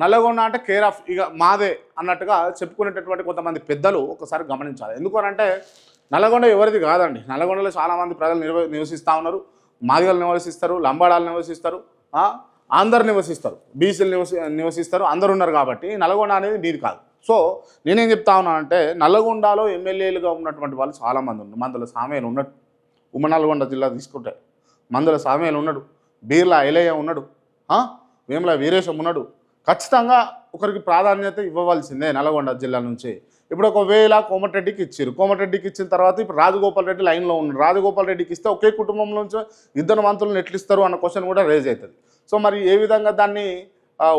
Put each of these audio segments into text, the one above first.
నల్లగొండ అంటే care of ఇక మాదే అన్నట్టుగా చెప్పుకునేటటువంటి కొంతమంది పెద్దలు ఒకసారి గమనించాలి. ఎందుకు అంటే నల్లగొండ ఎవరిది కాదండి. నల్లగొండలో చాలామంది ప్రజలు నిర్వ నివసిస్తూ ఉన్నారు. మాదిగలు నివసిస్తారు లంబాడాలు నివసిస్తారు అందరు నివసిస్తారు. బీసీలు నివసి నివసిస్తారు అందరు ఉన్నారు కాబట్టి నల్గొండ అనేది మీది కాదు. సో నేనేం చెప్తా ఉన్నానంటే నల్లగొండలో ఎమ్మెల్యేలుగా ఉన్నటువంటి వాళ్ళు చాలామంది ఉన్నారు. మందుల సామేలు ఉన్నాడు ఉమ్మ నల్గొండ జిల్లా తీసుకుంటే మందుల సామేలు ఉన్నాడు. బీర్లా ఐలయ్య ఉన్నాడు. వేముల వీరేశం ఉన్నాడు. ఖచ్చితంగా ఒకరికి ప్రాధాన్యత ఇవ్వవలసిందే నల్గొండ జిల్లా నుంచి. ఇప్పుడు ఒకవేళ కోమటిరెడ్డికి ఇచ్చారు. కోమటిరెడ్డికి ఇచ్చిన తర్వాత ఇప్పుడు రాజగోపాల్ రెడ్డి లైన్లో ఉన్నారు రాజగోపాల్ రెడ్డికి ఇస్తే ఒకే కుటుంబం నుంచి ఇద్దరు మంత్రులను ఎట్లిస్తారు అన్న క్వశ్చన్ కూడా రేజ్ అవుతుంది. సో మరి ఏ విధంగా దాన్ని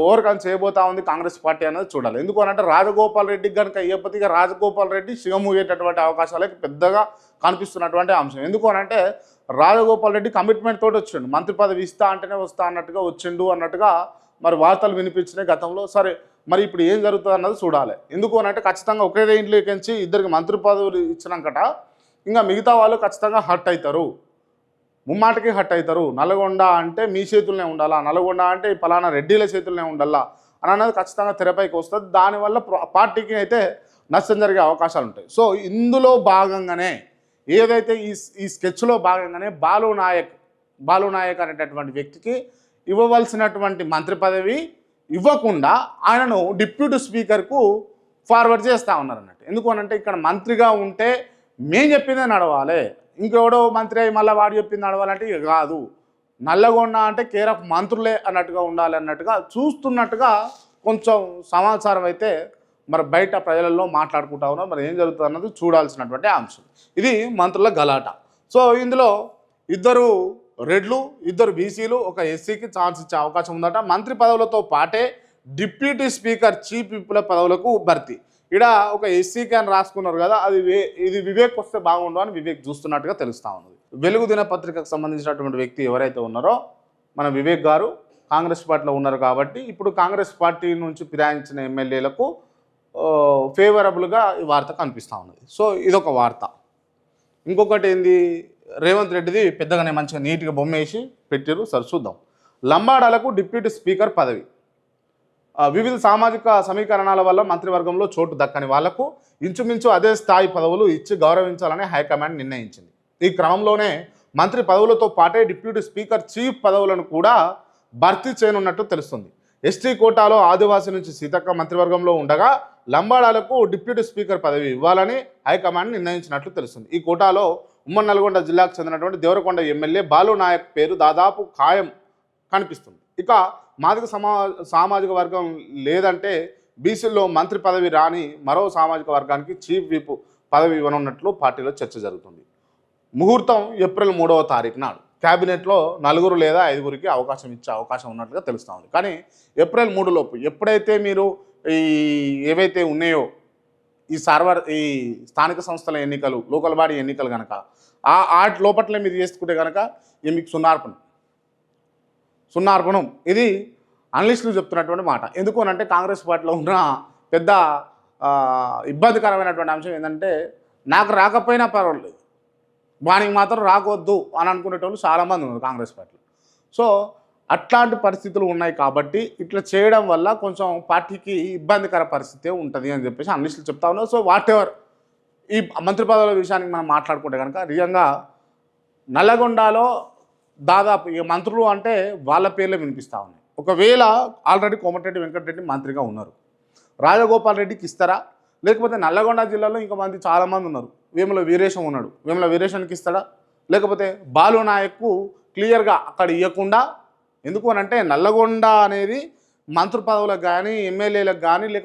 ఓవర్కమ్ చేయబోతా ఉంది కాంగ్రెస్ పార్టీ అనేది చూడాలి. ఎందుకు అని అంటే రాజగోపాల్ రెడ్డికి కనుక అయ్యేపతిగా రాజగోపాల్ రెడ్డి సిగమూగేటటువంటి అవకాశాలకి పెద్దగా కనిపిస్తున్నటువంటి అంశం. ఎందుకు అని అంటే రాజగోపాల్ రెడ్డి కమిట్మెంట్ తోటి వచ్చిండు. మంత్రి పదవి ఇస్తా అంటేనే వస్తా అన్నట్టుగా వచ్చిండు అన్నట్టుగా మరి వార్తలు వినిపించినాయి గతంలో సరే మరి ఇప్పుడు ఏం జరుగుతుంది అన్నది చూడాలి. ఎందుకు అని అంటే ఖచ్చితంగా ఒకే ఇంట్లోకి ఇద్దరికి మంత్రి పదవులు ఇచ్చినాకట ఇంకా మిగతా వాళ్ళు ఖచ్చితంగా హట్ అవుతారు ముమ్మాటికి హట్ అవుతారు నల్గొండ అంటే మీ చేతుల్నే ఉండాలా? నల్గొండ అంటే ఫలానా పలానా రెడ్డిల చేతుల్నే ఉండాలా? అని అన్నది ఖచ్చితంగా తెరపైకి వస్తుంది. దానివల్ల ప్ర- పార్టీకి అయితే నష్టం జరిగే అవకాశాలు ఉంటాయి. సో ఇందులో భాగంగానే ఏదైతే ఈ ఈ స్కెచ్లో భాగంగానే బాలు నాయక్ బాలు నాయక్ అనేటటువంటి వ్యక్తికి ఇవ్వవలసినటువంటి మంత్రి పదవి ఇవ్వకుండా ఆయనను డిప్యూటీ స్పీకర్కు ఫార్వర్డ్ చేస్తూ ఉన్నారు అన్నట్టు. ఎందుకు అనంటే ఇక్కడ మంత్రిగా ఉంటే మేం చెప్పిందే నడవాలి. ఇంకెవడో మంత్రి అయి మళ్ళీ వాడు చెప్పింది నడవాలంటే ఇక కాదు. నల్లగొండ అంటే కేర్ ఆఫ్ మంత్రులే అన్నట్టుగా ఉండాలి అన్నట్టుగా చూస్తున్నట్టుగా కొంచెం సమాచారం అయితే మరి బయట ప్రజలలో మాట్లాడుకుంటా ఉన్నారు. మరి ఏం జరుగుతుంది అన్నది చూడాల్సినటువంటి అంశం. ఇది మంత్రుల గలాట. సో ఇందులో ఇద్దరు రెడ్లు ఇద్దరు బీసీలు ఒక ఎస్సీకి ఛాన్స్ ఇచ్చే అవకాశం ఉందట. మంత్రి పదవులతో పాటే డిప్యూటీ స్పీకర్ చీఫ్ విప్ల పదవులకు భర్తీ. ఇక్కడ ఒక ఎస్సీకి అని రాసుకున్నారు కదా అది ఇది వివేక్ వస్తే బాగుండు అని వివేక్ చూస్తున్నట్టుగా తెలుస్తూ ఉన్నది. వెలుగు దినపత్రికకు సంబంధించినటువంటి వ్యక్తి ఎవరైతే ఉన్నారో మన వివేక్ గారు కాంగ్రెస్ పార్టీలో ఉన్నారు కాబట్టి ఇప్పుడు కాంగ్రెస్ పార్టీ నుంచి ఫిరాయించిన ఎమ్మెల్యేలకు ఫేవరబుల్గా ఈ వార్త కనిపిస్తూ ఉన్నది. సో ఇదొక వార్త. ఇంకొకటి ఏంది? రేవంత్ రెడ్డిది పెద్దగానే మంచిగా నీట్గా బొమ్మ వేసి పెట్టారు సరే చూద్దాం. లంబాడాలకు డిప్యూటీ స్పీకర్ పదవి. వివిధ సామాజిక సమీకరణాల వల్ల మంత్రివర్గంలో చోటు దక్కని వాళ్ళకు ఇంచుమించు అదే స్థాయి పదవులు ఇచ్చి గౌరవించాలని హైకమాండ్ నిర్ణయించింది. ఈ క్రమంలోనే మంత్రి పదవులతో పాటే డిప్యూటీ స్పీకర్ చీఫ్ పదవులను కూడా భర్తీ చేయనున్నట్టు తెలుస్తుంది. ఎస్టీ కోటాలో ఆదివాసీ నుంచి సీతక్క మంత్రివర్గంలో ఉండగా లంబాడాలకు డిప్యూటీ స్పీకర్ పదవి ఇవ్వాలని హైకమాండ్ నిర్ణయించినట్లు తెలుస్తుంది. ఈ కోటాలో ఉమ్మడి నల్గొండ జిల్లాకు చెందినటువంటి దేవరకొండ ఎమ్మెల్యే బాలు నాయక్ పేరు దాదాపు ఖాయం కనిపిస్తుంది. ఇక మాదిక సమా సామాజిక వర్గం లేదంటే బీసీల్లో మంత్రి పదవి రాని మరో సామాజిక వర్గానికి చీఫ్ విప్ పదవి ఇవ్వనున్నట్లు పార్టీలో చర్చ జరుగుతుంది. ముహూర్తం ఏప్రిల్ మూడవ తారీఖు నాడు. క్యాబినెట్లో నలుగురు లేదా ఐదుగురికి అవకాశం ఇచ్చే అవకాశం ఉన్నట్లుగా తెలుస్తూ ఉంది. కానీ ఏప్రిల్ మూడు లోపు ఎప్పుడైతే మీరు ఈ ఏవైతే ఉన్నాయో ఈ సర్వర్ ఈ స్థానిక సంస్థల ఎన్నికలు లోకల్ బాడీ ఎన్నికలు కనుక ఆ ఆటి లోపట్లే మీరు చేసుకుంటే కనుక ఇక మీకు సున్నార్పణం. సున్నార్పణం. ఇది అనలిస్టులు చెప్తున్నటువంటి మాట. ఎందుకు అంటే కాంగ్రెస్ పార్టీలో ఉన్న పెద్ద ఇబ్బందికరమైనటువంటి అంశం ఏంటంటే నాకు రాకపోయినా పర్వాలేదు. వానికి మాత్రం రాకొద్దు అని అనుకునేటోళ్ళు చాలామంది ఉన్నారు కాంగ్రెస్ పార్టీలో. సో అట్లాంటి పరిస్థితులు ఉన్నాయి కాబట్టి ఇట్లా చేయడం వల్ల కొంచెం పార్టీకి ఇబ్బందికర పరిస్థితి ఉంటుంది అని చెప్పేసి అనలిస్టులు చెప్తా ఉన్నారు. సో వాట్ ఎవర్ ఈ మంత్రి పదవుల విషయానికి మనం మాట్లాడుకుంటే కనుక నిజంగా నల్లగొండలో దాదాపు ఇక మంత్రులు అంటే వాళ్ళ పేర్లే వినిపిస్తూ ఉన్నాయి. ఒకవేళ ఆల్రెడీ కోమటిరెడ్డి వెంకటరెడ్డి మంత్రిగా ఉన్నారు. రాజగోపాల్ రెడ్డికి ఇస్తారా? లేకపోతే నల్లగొండ జిల్లాలో ఇంకా మంది చాలామంది ఉన్నారు. వేముల వీరేశం ఉన్నాడు. వేముల వీరేశానికి ఇస్తాడా? లేకపోతే బాలు నాయక్కు క్లియర్గా అక్కడ ఇవ్వకుండా ఎందుకు అని అంటే నల్లగొండ అనేది మంత్రి పదవులకు కానీ ఎమ్మెల్యేలకు కానీ లేకపోతే